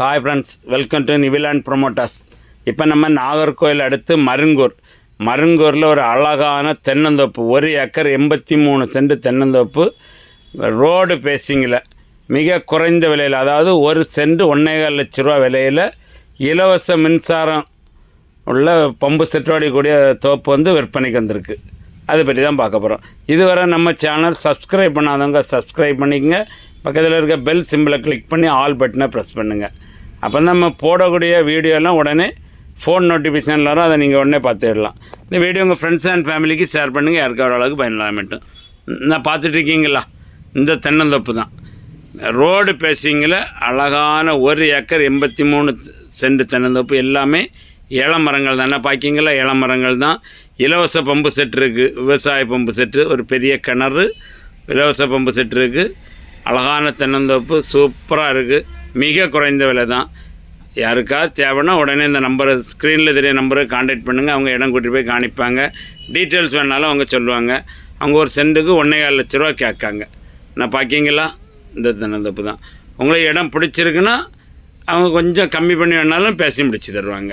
Hi friends welcome to Niviland promoters இப்போ நம்ம நாகர்கோயில் அடுத்து மருங்கூர். மருங்கூரில் ஒரு அழகான தென்னந்தோப்பு ஒரு ஏக்கர் எண்பத்தி மூணு சென்ட் தென்னந்தோப்பு. ரோடு பேசிங்கில் மிக குறைந்த விலையில் அதாவது ஒரு சென்ட் ஒன்றேகால் லட்ச ரூபா விலையில் இலவச மின்சாரம் உள்ள பம்பு செட்டோடி கூடிய தோப்பு வந்து விற்பனைக்கு வந்திருக்கு. அதை பற்றி தான் பார்க்க போகிறோம் இதுவரை நம்ம சேனல் சப்ஸ்கிரைப் பண்ணாதவங்க சப்ஸ்கிரைப் பண்ணிக்கங்க. பக்கத்தில் இருக்க பெல் சிம்பிளை கிளிக் பண்ணி ஆல் பட்டனை ப்ரெஸ் பண்ணுங்கள் அப்போ நம்ம போடக்கூடிய வீடியோலாம் உடனே ஃபோன் நோட்டிஃபிகேஷன் வரும். அதை நீங்கள் உடனே பார்த்துடலாம். இந்த வீடியோ உங்கள் ஃப்ரெண்ட்ஸ் அண்ட் ஃபேமிலிக்கு ஷேர் பண்ணுங்கள் யாருக்கா ஒரு அளவுக்கு பயனில்லாம மட்டும். நான் பார்த்துட்ருக்கீங்களா இந்த தென்னந்தோப்பு தான். ரோடு பேசிங்கில் அழகான ஒரு ஏக்கர் எண்பத்தி மூணு சென்ட் தென்னந்தோப்பு. எல்லாமே இளமரங்கள் தானே. பார்க்கிங்களா இளமரங்கள் தான். இலவச பம்பு செட் இருக்குது விவசாய பம்பு செட்டு ஒரு பெரிய கிணறு. இலவச பம்பு செட் இருக்குது அழகான தென்னந்தோப்பு சூப்பராக இருக்குது மிக குறைந்த விலை தான் யாருக்கா தேவைன்னா உடனே இந்த நம்பரை ஸ்க்ரீனில் தெரிய நம்பரை காண்டாக்ட் பண்ணுங்கள் அவங்க இடம் கூட்டிகிட்டு போய் காணிப்பாங்க. டீட்டெயில்ஸ் வேணாலும் அவங்க சொல்லுவாங்க. அவங்க ஒரு சென்ட்டுக்கு ஒன்றேகால் லட்ச ரூபா கேட்காங்க. நான் பார்க்கிங்களா இந்த தென்னந்தோப்பு தான் உங்களுக்கு இடம் பிடிச்சிருக்குன்னா அவங்க கொஞ்சம் கம்மி பண்ணி வேணாலும் பேசி முடிச்சு தருவாங்க.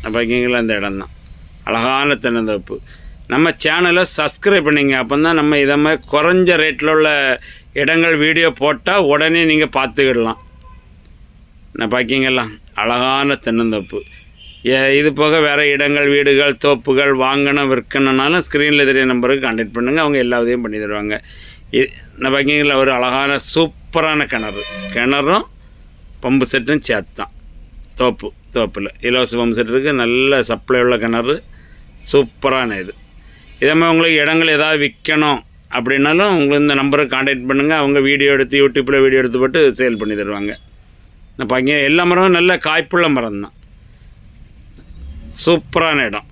நான் பார்க்கிங்களா இந்த இடம் தான் அழகான தென்னந்தோப்பு. நம்ம சேனலை சப்ஸ்கிரைப் பண்ணிங்க. அப்போ தான் நம்ம இதை மாதிரி குறைஞ்ச ரேட்டில் உள்ள இடங்கள் வீடியோ போட்டால் உடனே நீங்கள் பார்த்துக்கிடலாம். நான் பார்க்கிங்களா அழகான தென்னந்தோப்பு. ஏ- இது போக வேறு இடங்கள் வீடுகள் தோப்புகள் வாங்கணும் விற்கணுன்னாலும் ஸ்க்ரீனில் தெரிய நம்பருக்கு கான்டாக்ட் பண்ணுங்கள் அவங்க எல்லா உதவியும் பண்ணி தருவாங்க. இது நான் பார்க்கிங்களா ஒரு அழகான சூப்பரான கிணறு. கிணறும் பம்பு செட்டும் சேர்த்தான் தோப்பு தோப்பில். இலவச பம்பு செட் இருக்குது நல்ல சப்ளை உள்ள கிணறு. சூப்பரான இது. இதே மாதிரி உங்களுக்கு இடங்கள் ஏதாவது விற்கணும் அப்படின்னாலும் உங்களுக்கு இந்த நம்பருக்கு காண்டாக்ட் பண்ணுங்கள் அவங்க வீடியோ எடுத்து யூடியூப்பில் வீடியோ எடுத்து போட்டு சேல் பண்ணி தருவாங்க. நான் பாங்க எல்லா மரமும் நல்ல காய்ப்புள்ள மரம் தான் சூப்பரான இடம்.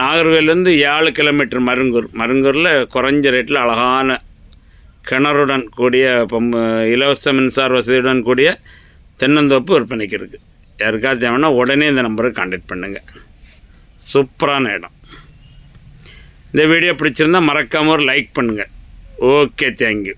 நாகர்கோவிலேருந்து ஏழு கிலோமீட்டர் மருங்கூர். மருங்கூரில் குறைஞ்ச ரேட்டில் அழகான கிணறுடன் கூடிய பம்பு இலவச மின்சார வசதியுடன் கூடிய தென்னந்தோப்பு விற்பனைக்கு இருக்குது யாருக்காவது தேவைன்னா உடனே இந்த நம்பருக்கு காண்டாக்ட் பண்ணுங்கள் சூப்பரான இடம். இந்த வீடியோ பிடிச்சிருந்தா மறக்காமல் ஒரு லைக் பண்ணுங்கள் ஓகே தேங்க்யூ